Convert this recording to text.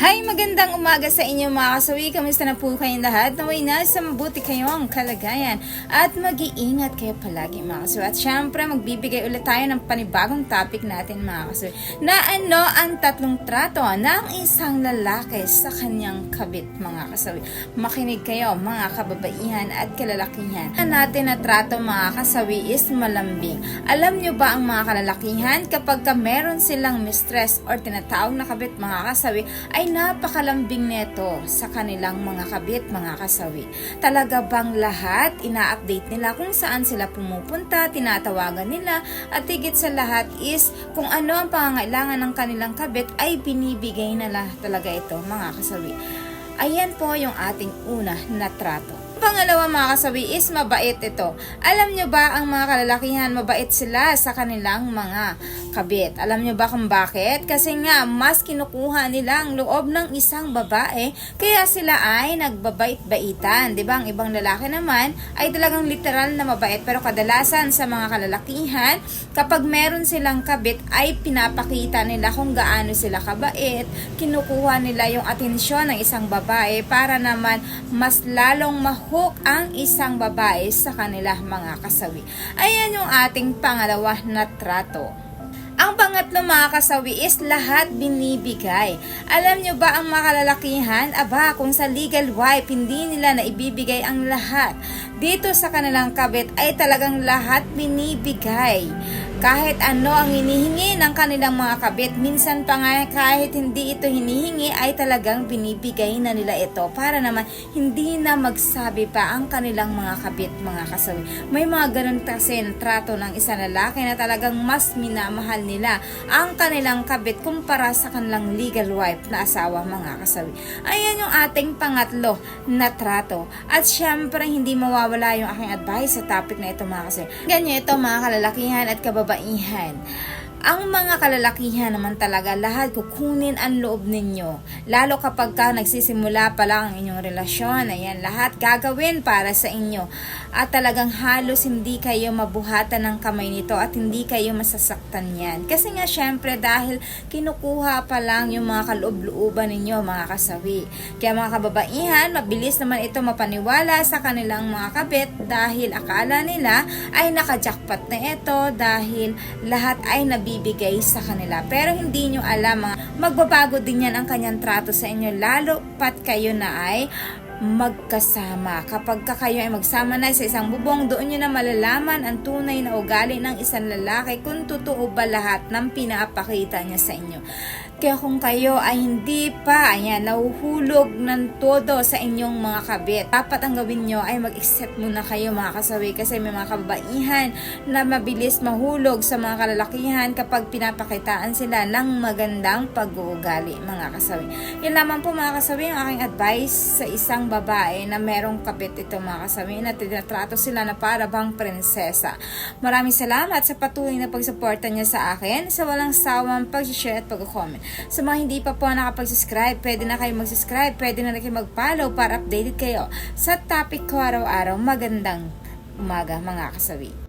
Hi, magandang umaga sa inyo mga kasawi. Kamusta na po kayong lahat? Naway na sa mabuti kayong kalagayan at mag-iingat kayo palagi mga kasawi. At syempre, magbibigay ulit tayo ng panibagong topic natin mga kasawi. Na ano ang tatlong trato ng isang lalaki sa kanyang kabit mga kasawi. Makinig kayo mga kababaihan at kalalakihan. Ang natin na trato mga kasawi is malambing. Alam nyo ba ang mga kalalakihan kapag ka meron silang mistress or tinatawag na kabit mga kasawi ay napakalambing neto sa kanilang mga kabit, mga kasawi. Talaga bang lahat ina-update nila kung saan sila pumupunta, tinatawagan nila, at higit sa lahat is kung ano ang pangangailangan ng kanilang kabit ay binibigay nila talaga ito, mga kasawi. Ayan po yung ating una na trato. Pangalawa mga kasawi is mabait ito. Alam nyo ba ang mga kalalakihan mabait sila sa kanilang mga kabit? Alam nyo ba kung bakit? Kasi nga mas kinukuha nila ang loob ng isang babae kaya sila ay nagbabait-baitan. Ba? Ang ibang lalaki naman ay talagang literal na mabait pero kadalasan sa mga kalalakihan kapag meron silang kabit ay pinapakita nila kung gaano sila kabait. Kinukuha nila yung atensyon ng isang babae para naman mas lalong mahusay hook ang isang babae sa kanila mga kasawi. Ayan yung ating pangalawa na trato. Ang pangatlo mga kasawi is lahat binibigay. Alam nyo ba ang mga kalalakihan? Aba, kung sa legal wife, hindi nila na ibibigay ang lahat. Dito sa kanilang kabit ay talagang lahat binibigay. Kahit ano ang hinihingi ng kanilang mga kabit, minsan pa nga kahit hindi ito hinihingi ay talagang binibigay na nila ito para naman hindi na magsabi pa ang kanilang mga kabit, mga kasawi. May mga ganun kasi na trato ng isang lalaki na talagang mas minamahal nila ang kanilang kabit kumpara sa kanilang legal wife na asawa, mga kasawi. Ayan yung ating pangatlo na trato. At syempre, hindi mawawala yung aking advice sa topic na ito, mga kasawi. Ganyan ito, mga kalalakihan at kababaihan kababaihan. Ang mga kalalakihan naman talaga lahat kukunin ang loob ninyo. Lalo kapag ka nagsisimula pa lang ang inyong relasyon, ayan, lahat gagawin para sa inyo. At talagang halos hindi kayo mabuhatan ng kamay nito at hindi kayo masasaktan yan. Kasi nga syempre dahil kinukuha pa lang yung mga kaloob-looban ninyo mga kasawi. Kaya mga kababaihan, mabilis naman ito mapaniwala sa kanilang mga kabit dahil akala nila ay nakajakpat na ito dahil lahat ay nabi ibibigay sa kanila. Pero hindi nyo alam, magbabago din yan ang kanyang trato sa inyo, lalo pat kayo na ay magkasama. Kapag ka kayo ay magsama na sa isang bubong, doon nyo na malalaman ang tunay na ugali ng isang lalaki kung totoo ba lahat ng pinapakita niya sa inyo. Kaya kung kayo ay hindi pa, ayan, nahuhulog ng todo sa inyong mga kabit, dapat ang gawin nyo ay mag-accept muna kayo mga kasawi kasi may mga kabaihan na mabilis mahulog sa mga kalalakihan kapag pinapakitaan sila ng magandang pag-uugali mga kasawi. Yan lamang po mga kasawi ang aking advice sa isang babae na merong kabit ito mga kasawi na tinatrato sila na para bang prinsesa. Maraming salamat sa patuloy na pagsuporta niya sa akin sa walang sawang pag-share at pag-comment. Sa mga hindi pa po nakapag-subscribe, pwede na kayo mag-subscribe, pwede na kayo mag-follow para updated kayo sa topic ko araw-araw. Magandang umaga mga kasawi.